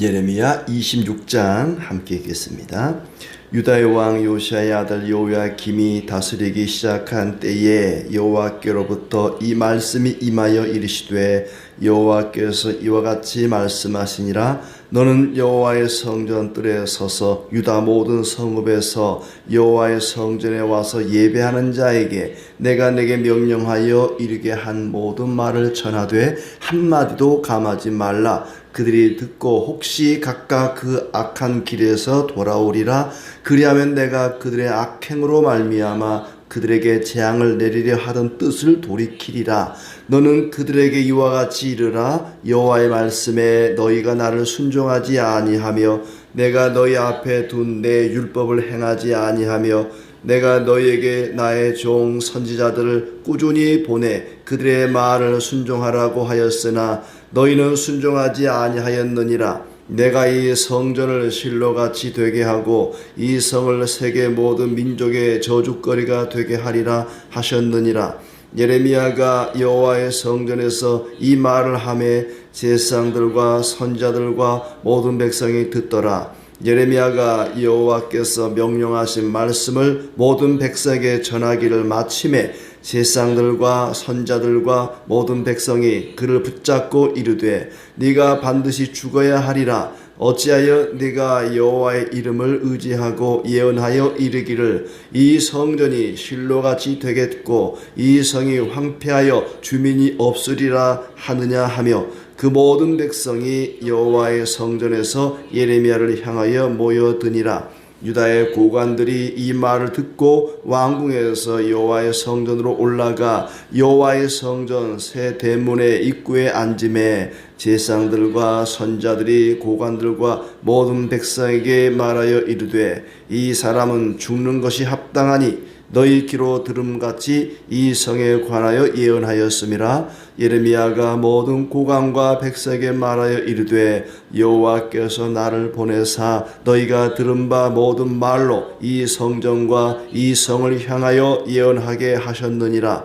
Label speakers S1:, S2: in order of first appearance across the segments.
S1: 예레미야 26장 함께 읽겠습니다. 유다의 왕 요시아의 아들 요야김이 다스리기 시작한 때에 여호와께로부터 이 말씀이 임하여 이르시되 여호와께서 이와 같이 말씀하시니라 너는 여호와의 성전 뜰에 서서 유다 모든 성읍에서 여호와의 성전에 와서 예배하는 자에게 내가 내게 명령하여 이르게 한 모든 말을 전하되 한마디도 감하지 말라 그들이 듣고 혹시 각각 그 악한 길에서 돌아오리라. 그리하면 내가 그들의 악행으로 말미암아 그들에게 재앙을 내리려 하던 뜻을 돌이키리라. 너는 그들에게 이와 같이 이르라. 여호와의 말씀에 너희가 나를 순종하지 아니하며 내가 너희 앞에 둔 내 율법을 행하지 아니하며 내가 너희에게 나의 종 선지자들을 꾸준히 보내 그들의 말을 순종하라고 하였으나 너희는 순종하지 아니하였느니라. 내가 이 성전을 실로같이 되게 하고 이 성을 세계 모든 민족의 저주거리가 되게 하리라 하셨느니라. 예레미야가 여호와의 성전에서 이 말을 하매 제사장들과 선자들과 모든 백성이 듣더라. 예레미야가 여호와께서 명령하신 말씀을 모든 백성에게 전하기를 마침에 제사장들과 선자들과 모든 백성이 그를 붙잡고 이르되 네가 반드시 죽어야 하리라. 어찌하여 네가 여호와의 이름을 의지하고 예언하여 이르기를? 이 성전이 실로같이 되겠고 이 성이 황폐하여 주민이 없으리라 하느냐 하며 그 모든 백성이 여호와의 성전에서 예레미야를 향하여 모여드니라 유다의 고관들이 이 말을 듣고 왕궁에서 여호와의 성전으로 올라가 여호와의 성전 새 대문의 입구에 앉음에 제사장들과 선자들이 고관들과 모든 백성에게 말하여 이르되 이 사람은 죽는 것이 합당하니 너희 귀로 들음같이 이 성에 관하여 예언하였음이라. 예레미야가 모든 고관과 백성에게 말하여 이르되 여호와께서 나를 보내사 너희가 들은 바 모든 말로 이 성전과 이 성을 향하여 예언하게 하셨느니라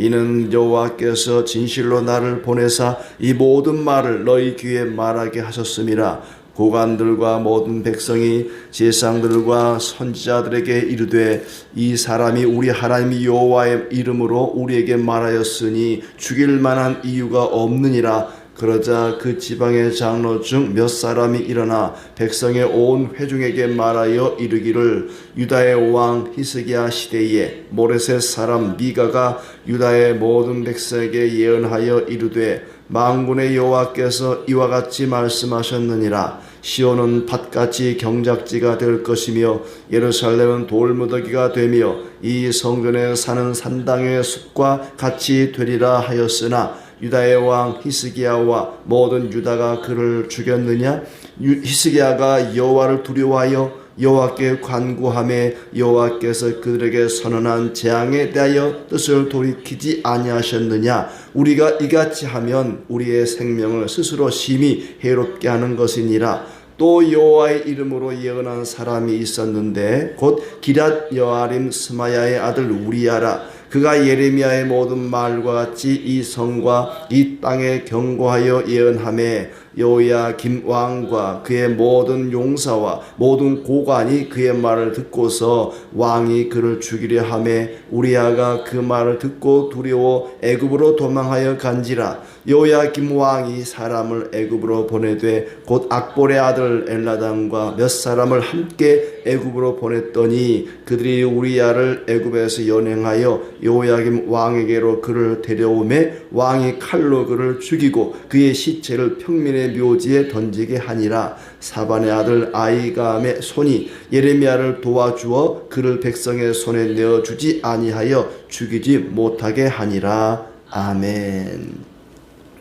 S1: 이는 여호와께서 진실로 나를 보내사 이 모든 말을 너희 귀에 말하게 하셨음이라. 고관들과 모든 백성이 제사장들과 선지자들에게 이르되 이 사람이 우리 하나님 여호와의 이름으로 우리에게 말하였으니 죽일 만한 이유가 없느니라 그러자 그 지방의 장로 중 몇 사람이 일어나 백성의 온 회중에게 말하여 이르기를 유다의 왕 히스기야 시대에 모레셋 사람 미가가 유다의 모든 백성에게 예언하여 이르되 망군의 여호와께서 이와 같이 말씀하셨느니라. 시온은 밭같이 경작지가 될 것이며 예루살렘은 돌무더기가 되며 이 성전에 사는 산당의 숲과 같이 되리라 하였으나 유다의 왕 히스기야와 모든 유다가 그를 죽였느냐? 유- 히스기야가 여호와를 두려워하여 여호와께 관구함에 여호와께서 그들에게 선언한 재앙에 대하여 뜻을 돌이키지 아니하셨느냐? 우리가 이같이 하면 우리의 생명을 스스로 심히 해롭게 하는 것이니라. 또 여호와의 이름으로 예언한 사람이 있었는데 곧 기랏 여아림 스마야의 아들 우리야라 그가 예레미야의 모든 말과 같이 이 성과 이 땅에 경고하여 예언함에 여호야 김 왕과 그의 모든 용사와 모든 고관이 그의 말을 듣고서 왕이 그를 죽이려 함에 우리야가 그 말을 듣고 두려워 애굽으로 도망하여 간지라. 여호야 김 왕이 사람을 애굽으로 보내되 곧 악볼의 아들 엘라담과 몇 사람을 함께 애굽으로 보냈더니 그들이 우리야를 애굽에서 연행하여 여호야김 왕에게로 그를 데려오매 왕이 칼로 그를 죽이고 그의 시체를 평민 의 묘지에 던지게 하니라 사반의 아들 아이감의 손이 예레미야를 도와주어 그를 백성의 손에 내어 주지 아니하여 죽이지 못하게 하니라 아멘.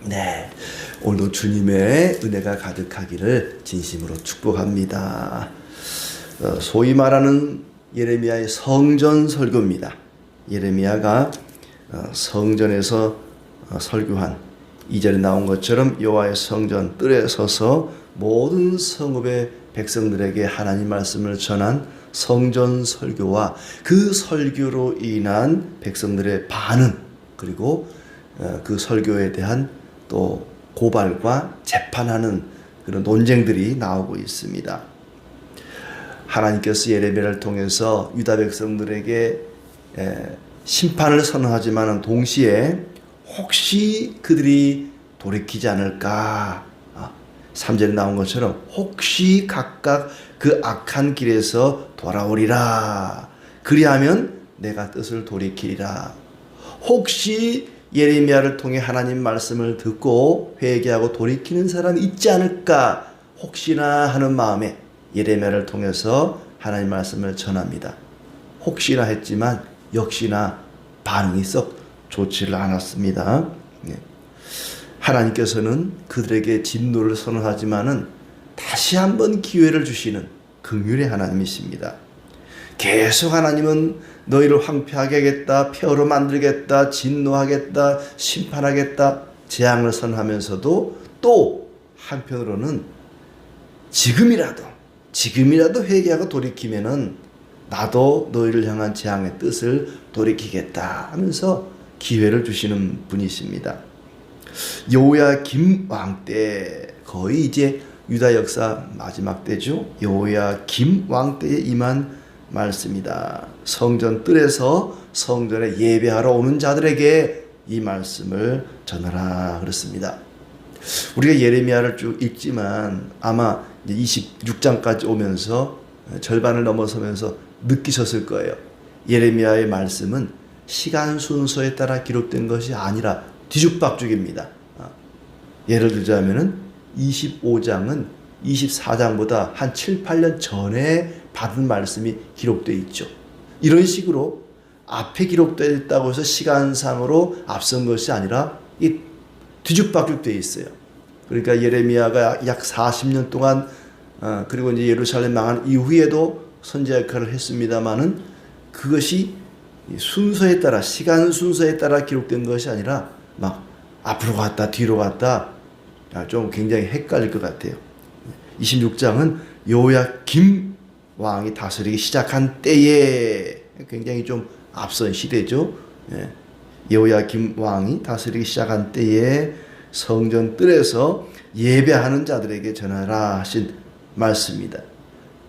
S1: 네. 오늘도 주님의 은혜가 가득하기를 진심으로 축복합니다. 어, 소위 말하는 예레미야의 성전 설교입니다. 예레미야가 어, 성전에서 어, 설교한 이전에 나온 것처럼 여호와의 성전 뜰에 서서 모든 성읍의 백성들에게 하나님 말씀을 전한 성전 설교와 그 설교로 인한 백성들의 반응 그리고 어, 그 설교에 대한 또 고발과 재판하는 그런 논쟁들이 나오고 있습니다. 하나님께서 예레미야를 통해서 유다 백성들에게 에, 심판을 선언하지만 동시에 혹시 그들이 돌이키지 않을까? 3절에 나온 것처럼 혹시 각각 그 악한 길에서 돌아오리라. 그리하면 내가 뜻을 돌이키리라. 혹시 예레미야를 통해 하나님 말씀을 듣고 회개하고 돌이키는 사람이 있지 않을까? 혹시나 하는 마음에 예레미야를 통해서 하나님 말씀을 전합니다. 혹시나 했지만 역시나 반응이 썩 좋지를 않았습니다. 예. 하나님께서는 그들에게 진노를 선언하지만은 다시 한번 기회를 주시는 긍휼의 하나님이십니다. 계속 하나님은 너희를 황폐하게 하겠다, 폐허로 만들겠다, 진노하겠다, 심판하겠다, 재앙을 선하면서도 또 한편으로는 지금이라도 지금이라도 회개하고 돌이키면은 나도 너희를 향한 재앙의 뜻을 돌이키겠다 하면서 기회를 주시는 분이십니다. 요야 김왕 때 거의 이제 유다 역사 마지막 때죠. 요야 김왕 때에 임한 말씀이다. 성전 뜰에서 성전에 예배하러 오는 자들에게 이 말씀을 전하라 그렇습니다. 우리가 예레미야를 쭉 읽지만 아마 26장까지 오면서 절반을 넘어서면서 느끼셨을 거예요. 예레미야의 말씀은 시간 순서에 따라 기록된 것이 아니라 뒤죽박죽입니다. 아, 예를 들자면은 25장은 24장보다 한 7, 8년 전에 받은 말씀이 기록되어 있죠. 이런 식으로 앞에 기록되어 있다고 해서 시간상으로 앞선 것이 아니라 이 뒤죽박죽 되어 있어요. 그러니까 예레미야가 약 40년 동안 어, 그리고 이제 예루살렘 망한 이후에도 선제 역할을 했습니다만은 그것이 순서에 따라 시간 순서에 따라 기록된 것이 아니라 막 앞으로 갔다 뒤로 갔다 아, 좀 굉장히 헷갈릴 것 같아요. 26장은 요야김 왕이 다스리기 시작한 때에 굉장히 좀 앞선 시대죠. 예. 여호야김 왕이 다스리기 시작한 때에 성전 뜰에서 예배하는 자들에게 전하라 하신 말씀입니다.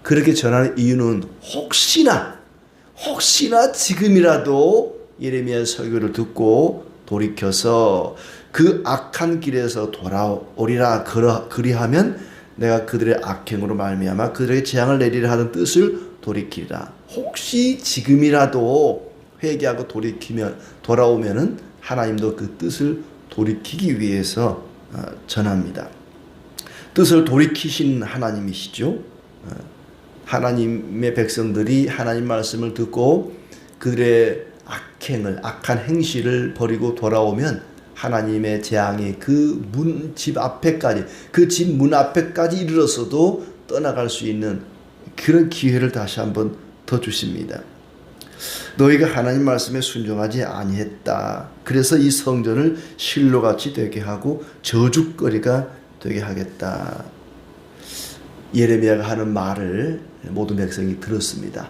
S1: 그렇게 전하는 이유는 혹시나 혹시나 지금이라도 예레미야 설교를 듣고 돌이켜서 그 악한 길에서 돌아오리라 그리하면 내가 그들의 악행으로 말미암아 그들에게 재앙을 내리려 하는 뜻을 돌이키리라. 혹시 지금이라도 회개하고 돌이키면 돌아오면은 하나님도 그 뜻을 돌이키기 위해서 어, 전합니다. 뜻을 돌이키신 하나님이시죠. 어, 하나님의 백성들이 하나님 말씀을 듣고 그들의 악행을 악한 행실을 버리고 돌아오면 하나님의 재앙이 그 문 집 앞에까지 그 집 문 앞에까지 이르렀어도 떠나갈 수 있는 그런 기회를 다시 한번 더 주십니다. 너희가 하나님 말씀에 순종하지 아니했다. 그래서 이 성전을 실로같이 되게 하고 저주거리가 되게 하겠다. 예레미야가 하는 말을 모든 백성이 들었습니다.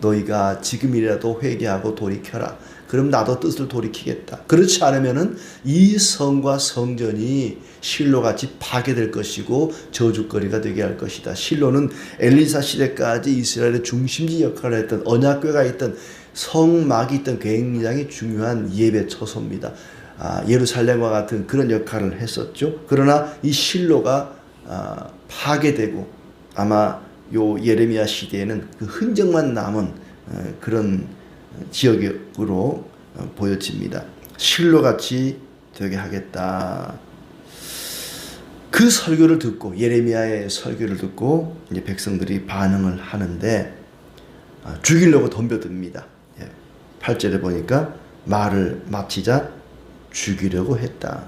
S1: 너희가 지금이라도 회개하고 돌이켜라. 그럼 나도 뜻을 돌이키겠다. 그렇지 않으면은 이 성과 성전이 실로같이 파괴될 것이고 저주거리가 되게 할 것이다. 실로는 엘리사 시대까지 이스라엘의 중심지 역할을 했던 언약궤가 있던 성막이 있던 굉장히 중요한 예배 처소입니다. 아, 예루살렘과 같은 그런 역할을 했었죠. 그러나 이 실로가 아, 파괴되고 아마 요 예레미야 시대에는 그 흔적만 남은 어, 그런 지역으로 어, 보여집니다. 실로같이 되게 하겠다. 그 설교를 듣고 예레미야의 설교를 듣고 이제 백성들이 반응을 하는데 아, 죽이려고 덤벼듭니다. 8절에 예, 보니까 말을 마치자 죽이려고 했다.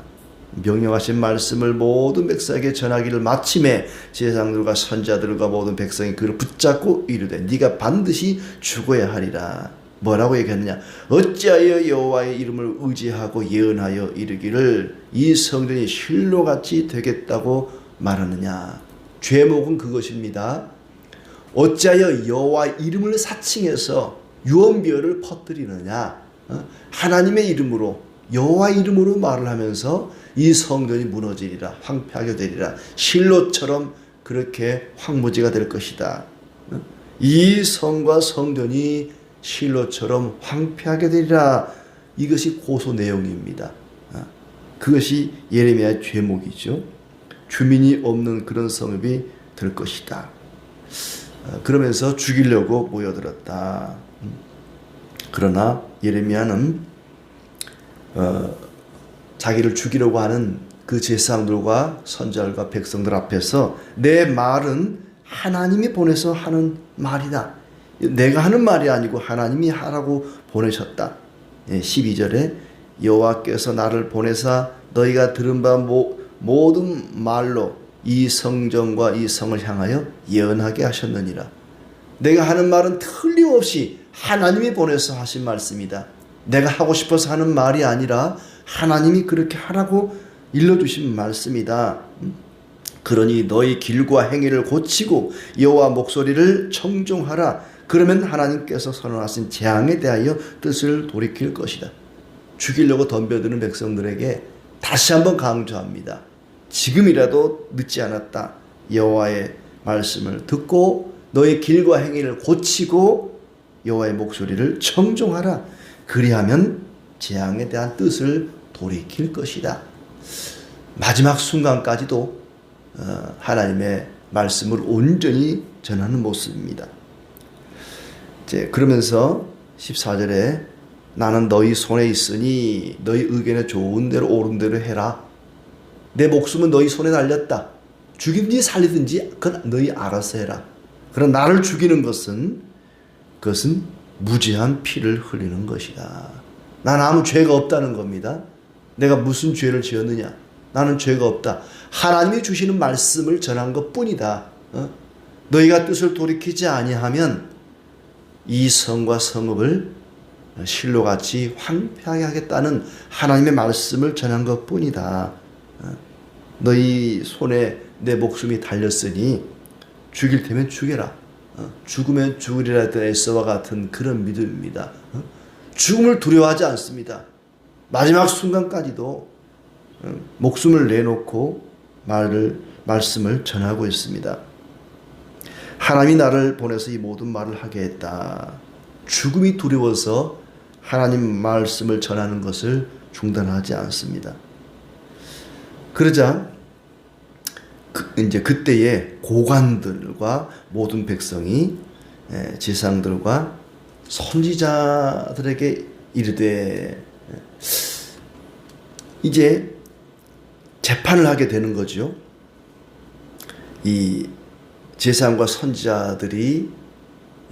S1: 명령하신 말씀을 모든 백성에게 전하기를 마침에 제사장들과 선자들과 모든 백성이 그를 붙잡고 이르되 네가 반드시 죽어야 하리라. 뭐라고 얘기했느냐? 어찌하여 여호와의 이름을 의지하고 예언하여 이르기를 이 성전이 실로같이 되겠다고 말하느냐? 죄목은 그것입니다. 어찌하여 여호와 이름을 사칭해서 유언비어를 퍼뜨리느냐? 어? 하나님의 이름으로 여호와 이름으로 말을 하면서 이 성전이 무너지리라 황폐하게 되리라 실로처럼 그렇게 황무지가 될 것이다. 어? 이 성과 성전이 실로처럼 황폐하게 되리라 이것이 고소 내용입니다. 어? 그것이 예레미야의 죄목이죠. 주민이 없는 그런 성읍이 될 것이다. 어, 그러면서 죽이려고 모여들었다. 음. 그러나 예레미야는 어, 자기를 죽이려고 하는 그 제사장들과 선자들과 백성들 앞에서 내 말은 하나님이 보내서 하는 말이다. 내가 하는 말이 아니고 하나님이 하라고 보내셨다. 예, 12절에 여호와께서 나를 보내사 너희가 들은 바 모, 모든 말로 이 성전과 이 성을 향하여 예언하게 하셨느니라. 내가 하는 말은 틀림없이 하나님이 보내서 하신 말씀이다. 내가 하고 싶어서 하는 말이 아니라 하나님이 그렇게 하라고 일러주신 말씀이다. 음? 그러니 너희 길과 행위를 고치고 여호와 목소리를 청종하라. 그러면 하나님께서 선언하신 재앙에 대하여 뜻을 돌이킬 것이다. 죽이려고 덤벼드는 백성들에게 다시 한번 강조합니다. 지금이라도 늦지 않았다. 여호와의 말씀을 듣고 너의 길과 행위를 고치고 여호와의 목소리를 청종하라. 그리하면 재앙에 대한 뜻을 돌이킬 것이다. 마지막 순간까지도 어, 하나님의 말씀을 온전히 전하는 모습입니다. 이제 그러면서 14절에 나는 너희 손에 있으니 너희 의견에 좋은 대로 옳은 대로 해라. 내 목숨은 너희 손에 달렸다. 죽이든지 살리든지 그건 너희 알아서 해라. 그러나 나를 죽이는 것은 그것은 무지한 피를 흘리는 것이다. 난 아무 죄가 없다는 겁니다. 내가 무슨 죄를 지었느냐? 나는 죄가 없다. 하나님이 주시는 말씀을 전한 것 뿐이다. 어? 너희가 뜻을 돌이키지 아니하면 이 성과 성읍을 실로같이 황폐하게 하겠다는 하나님의 말씀을 전한 것 뿐이다. 어? 너희 손에 내 목숨이 달렸으니 죽일 테면 죽여라. 어? 죽으면 죽으리라 했던 에서와 같은 그런 믿음입니다. 어? 죽음을 두려워하지 않습니다. 마지막 순간까지도 어, 목숨을 내놓고 말을 말씀을 전하고 있습니다. 하나님이 나를 보내서 이 모든 말을 하게 했다. 죽음이 두려워서 하나님 말씀을 전하는 것을 중단하지 않습니다. 그러자 그, 이제 그때의 고관들과 모든 백성이 예, 제상들과 선지자들에게 이르되 예, 이제 재판을 하게 되는 거죠. 이 제사장과 선지자들이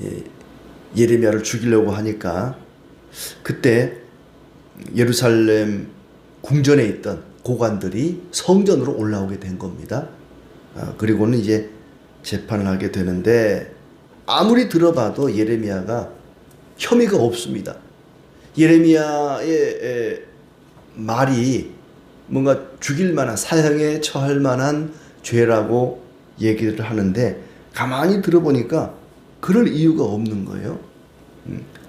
S1: 예, 예레미야를 죽이려고 하니까 그때 예루살렘 궁전에 있던 고관들이 성전으로 올라오게 된 겁니다. 아, 그리고는 이제 재판을 하게 되는데 아무리 들어봐도 예레미야가 혐의가 없습니다. 예레미야의 말이 뭔가 죽일 만한 사형에 처할 만한 죄라고 얘기를 하는데 가만히 들어보니까 그럴 이유가 없는 거예요.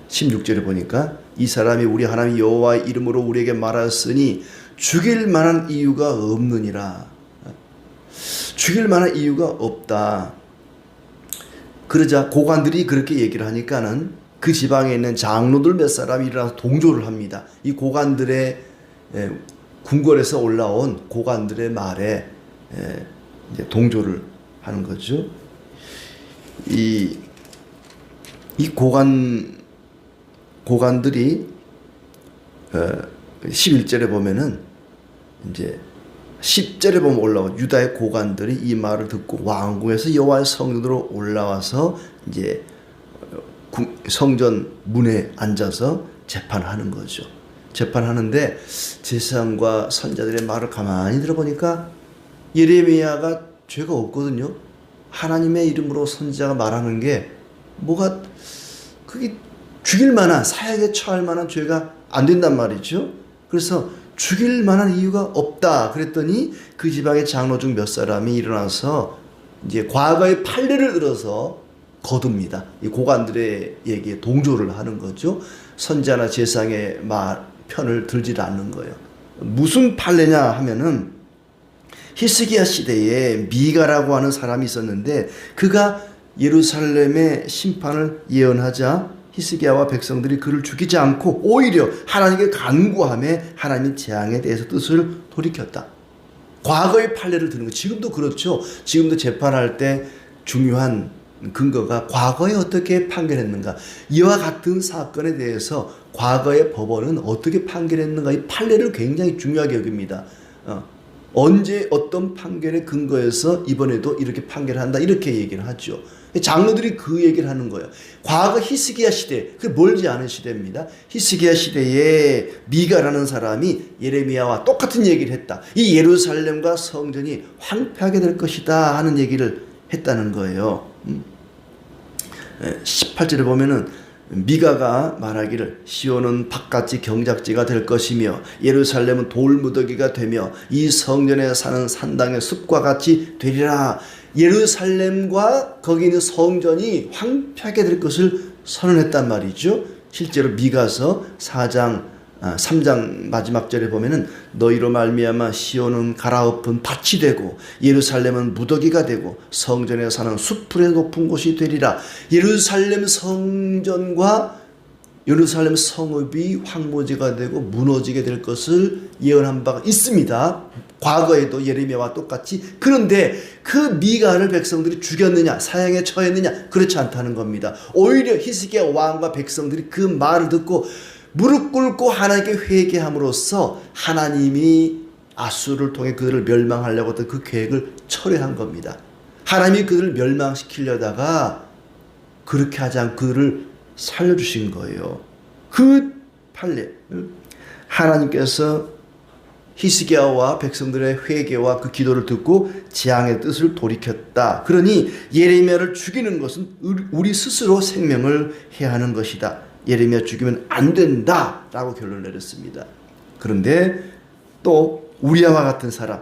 S1: 16절에 음, 보니까 이 사람이 우리 하나님 여호와의 이름으로 우리에게 말하였으니 죽일 만한 이유가 없느니라. 죽일 만한 이유가 없다. 그러자 고관들이 그렇게 얘기를 하니까는 그 지방에 있는 장로들 몇 사람이 일어나서 동조를 합니다. 이 고관들의 궁궐에서 올라온 고관들의 말에 동조를 하는 거죠. 이, 이 고관, 고관들이 11절에 어, 보면은 이제 10절에 보면 올라와 유다의 고관들이 이 말을 듣고 왕궁에서 여호와의 성전으로 올라와서 이제 성전 문에 앉아서 재판하는 거죠. 재판하는데 제사장과 선자들의 말을 가만히 들어보니까 예레미야가 죄가 없거든요. 하나님의 이름으로 선지자가 말하는 게 뭐가 그게 죽일 만한 사형에 처할 만한 죄가 안 된단 말이죠. 그래서 죽일 만한 이유가 없다. 그랬더니 그 지방의 장로 중 몇 사람이 일어나서 이제 과거의 판례를 들어서 거둡니다. 이 고관들의 얘기에 동조를 하는 거죠. 선자나 제상의 말 편을 들지 않는 거예요. 무슨 판례냐 하면은 히스기야 시대에 미가라고 하는 사람이 있었는데 그가 예루살렘의 심판을 예언하자 히스기야와 백성들이 그를 죽이지 않고 오히려 하나님께 간구함에 하나님의 재앙에 대해서 뜻을 돌이켰다. 과거의 판례를 드는 거 지금도 그렇죠. 지금도 재판할 때 중요한 근거가 과거에 어떻게 판결했는가 이와 같은 사건에 대해서 과거의 법원은 어떻게 판결했는가 이 판례를 굉장히 중요하게 여깁니다. 어, 언제 어떤 판결의 근거에서 이번에도 이렇게 판결한다 이렇게 얘기를 하죠. 장로들이 그 얘기를 하는 거예요. 과거 히스기야 시대, 그 멀지 않은 시대입니다. 히스기야 시대에 미가라는 사람이 예레미야와 똑같은 얘기를 했다. 이 예루살렘과 성전이 황폐하게 될 것이다 하는 얘기를 했다는 거예요. 음. 18절에 보면은 미가가 말하기를 시온은 바깥이 경작지가 될 것이며 예루살렘은 돌무더기가 되며 이 성전에 사는 산당의 숲과 같이 되리라. 예루살렘과 거기 있는 성전이 황폐하게 될 것을 선언했단 말이죠. 실제로 미가서 4장 아, 3장 마지막 절에 보면은 너희로 말미암아 시온은 갈아엎은 밭이 되고 예루살렘은 무더기가 되고 성전에 사는 숲풀의 높은 곳이 되리라. 예루살렘 성전과 예루살렘 성읍이 황무지가 되고 무너지게 될 것을 예언한 바가 있습니다. 과거에도 예레미야와 똑같이 그런데 그 미가를 백성들이 죽였느냐 사형에 처했느냐 그렇지 않다는 겁니다. 오히려 히스기야 왕과 백성들이 그 말을 듣고 무릎 꿇고 하나님께 회개함으로써 하나님이 아수를 통해 그들을 멸망하려고 했던 그 계획을 철회한 겁니다. 하나님이 그들을 멸망시키려다가 그렇게 하지 않고 그들을 살려주신 거예요. 그 판례 하나님께서 히스기야와 백성들의 회개와 그 기도를 듣고 재앙의 뜻을 돌이켰다. 그러니 예레미야를 죽이는 것은 우리 스스로 생명을 해야 하는 것이다. 예레미야 죽이면 안 된다라고 결론을 내렸습니다. 그런데 또 우리아와 같은 사람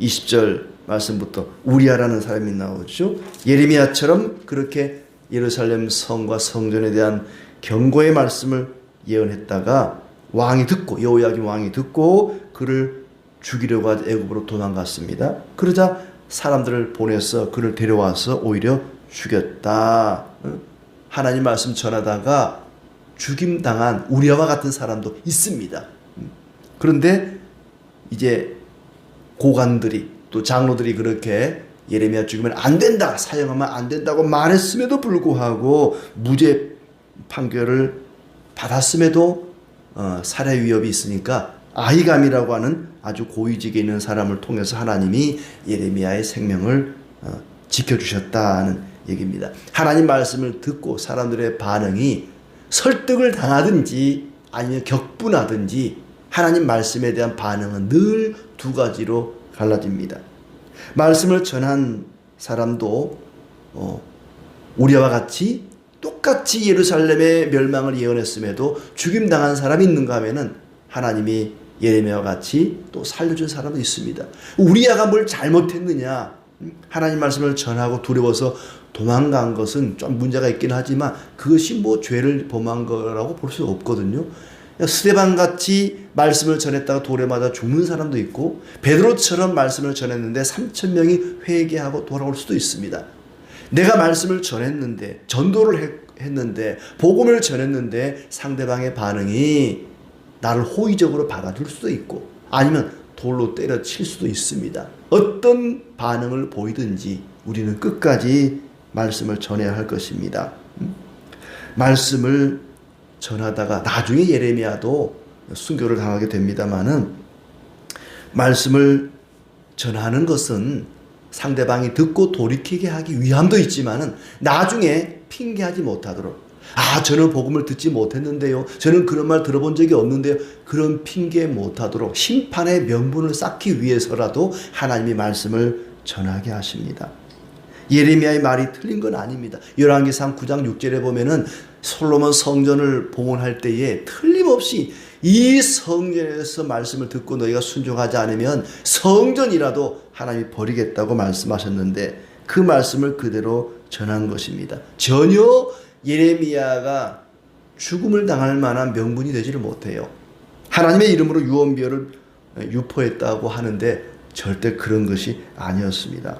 S1: 20절 말씀부터 우리아라는 사람이 나오죠. 예레미야처럼 그렇게 예루살렘 성과 성전에 대한 경고의 말씀을 예언했다가 왕이 듣고 여호야김 왕이 듣고 그를 죽이려고 애굽으로 도망갔습니다. 그러자 사람들을 보내서 그를 데려와서 오히려 죽였다. 하나님 말씀 전하다가 죽임 당한 우리와 같은 사람도 있습니다. 그런데 이제 고관들이 또 장로들이 그렇게 예레미야 죽이면 안 된다, 사형하면 안 된다고 말했음에도 불구하고 무죄 판결을 받았음에도 어, 살해 위협이 있으니까 아이감이라고 하는 아주 고위직에 있는 사람을 통해서 하나님이 예레미야의 생명을 어, 지켜주셨다는 얘기입니다. 하나님 말씀을 듣고 사람들의 반응이 설득을 당하든지 아니면 격분하든지 하나님 말씀에 대한 반응은 늘 두 가지로 갈라집니다. 말씀을 전한 사람도 어, 우리와 같이 똑같이 예루살렘의 멸망을 예언했음에도 죽임 당한 사람이 있는가 하면은 하나님이 예레미야와 같이 또 살려준 사람도 있습니다. 우리야가 뭘 잘못했느냐? 하나님 말씀을 전하고 두려워서 도망간 것은 좀 문제가 있긴 하지만 그것이 뭐 죄를 범한 거라고 볼 수 없거든요. 스테반 같이 말씀을 전했다가 돌에 맞아 죽는 사람도 있고 베드로처럼 말씀을 전했는데 3천 명이 회개하고 돌아올 수도 있습니다. 내가 말씀을 전했는데 전도를 했는데 복음을 전했는데 상대방의 반응이 나를 호의적으로 받아줄 수도 있고 아니면 돌로 때려칠 수도 있습니다. 어떤 반응을 보이든지 우리는 끝까지 말씀을 전해야 할 것입니다. 말씀을 전하다가 나중에 예레미야도 순교를 당하게 됩니다만은 말씀을 전하는 것은 상대방이 듣고 돌이키게 하기 위함도 있지만은 나중에 핑계하지 못하도록 아, 저는 복음을 듣지 못했는데요. 저는 그런 말 들어본 적이 없는데요. 그런 핑계 못하도록 심판의 명분을 쌓기 위해서라도 하나님의 말씀을 전하게 하십니다. 예레미야의 말이 틀린 건 아닙니다. 열왕기상 9장 6절에 보면은 솔로몬 성전을 봉헌할 때에 틀림없이 이 성전에서 말씀을 듣고 너희가 순종하지 않으면 성전이라도 하나님이 버리겠다고 말씀하셨는데 그 말씀을 그대로 전한 것입니다. 전혀 예레미야가 죽음을 당할 만한 명분이 되지를 못해요. 하나님의 이름으로 유언비어를 유포했다고 하는데 절대 그런 것이 아니었습니다.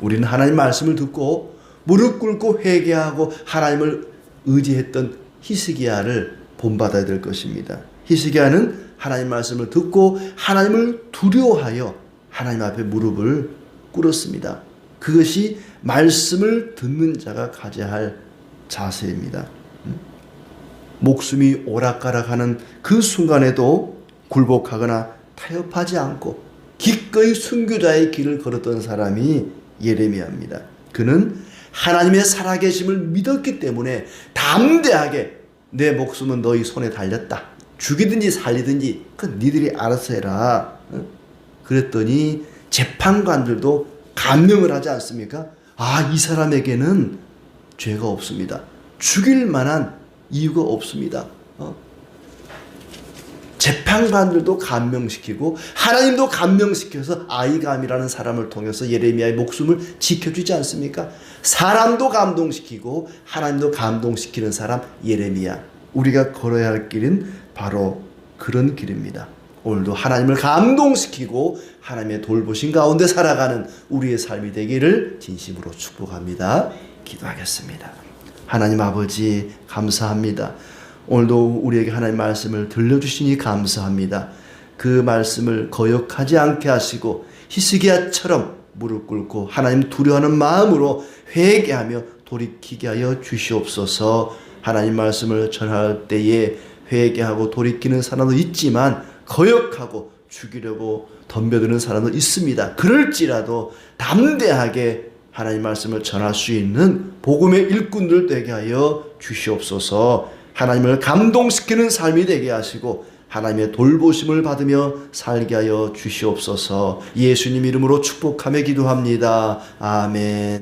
S1: 우리는 하나님 말씀을 듣고 무릎 꿇고 회개하고 하나님을 의지했던 히스기야를 본받아야 될 것입니다. 히스기야는 하나님 말씀을 듣고 하나님을 두려워하여 하나님 앞에 무릎을 꿇었습니다. 그것이 말씀을 듣는 자가 가져야 할 자세입니다. 음? 목숨이 오락가락하는 그 순간에도 굴복하거나 타협하지 않고 기꺼이 순교자의 길을 걸었던 사람이 예레미야입니다. 그는 하나님의 살아계심을 믿었기 때문에 담대하게 내 목숨은 너희 손에 달렸다. 죽이든지 살리든지 그 니들이 알아서 해라. 어? 그랬더니 재판관들도 감명을 하지 않습니까? 아, 이 사람에게는 죄가 없습니다. 죽일 만한 이유가 없습니다. 어? 재판관들도 감명시키고 하나님도 감명시켜서 아이감이라는 사람을 통해서 예레미야의 목숨을 지켜주지 않습니까? 사람도 감동시키고 하나님도 감동시키는 사람 예레미야. 우리가 걸어야 할 길은 바로 그런 길입니다. 오늘도 하나님을 감동시키고 하나님의 돌보신 가운데 살아가는 우리의 삶이 되기를 진심으로 축복합니다. 기도하겠습니다. 하나님 아버지 감사합니다. 오늘도 우리에게 하나님 말씀을 들려주시니 감사합니다. 그 말씀을 거역하지 않게 하시고 히스기야처럼 무릎 꿇고 하나님 두려워하는 마음으로 회개하며 돌이키게 하여 주시옵소서. 하나님 말씀을 전할 때에 회개하고 돌이키는 사람도 있지만 거역하고 죽이려고 덤벼드는 사람도 있습니다. 그럴지라도 담대하게 하나님 말씀을 전할 수 있는 복음의 일꾼들 되게 하여 주시옵소서. 하나님을 감동시키는 삶이 되게 하시고 하나님의 돌보심을 받으며 살게 하여 주시옵소서. 예수님 이름으로 축복하며 기도합니다. 아멘.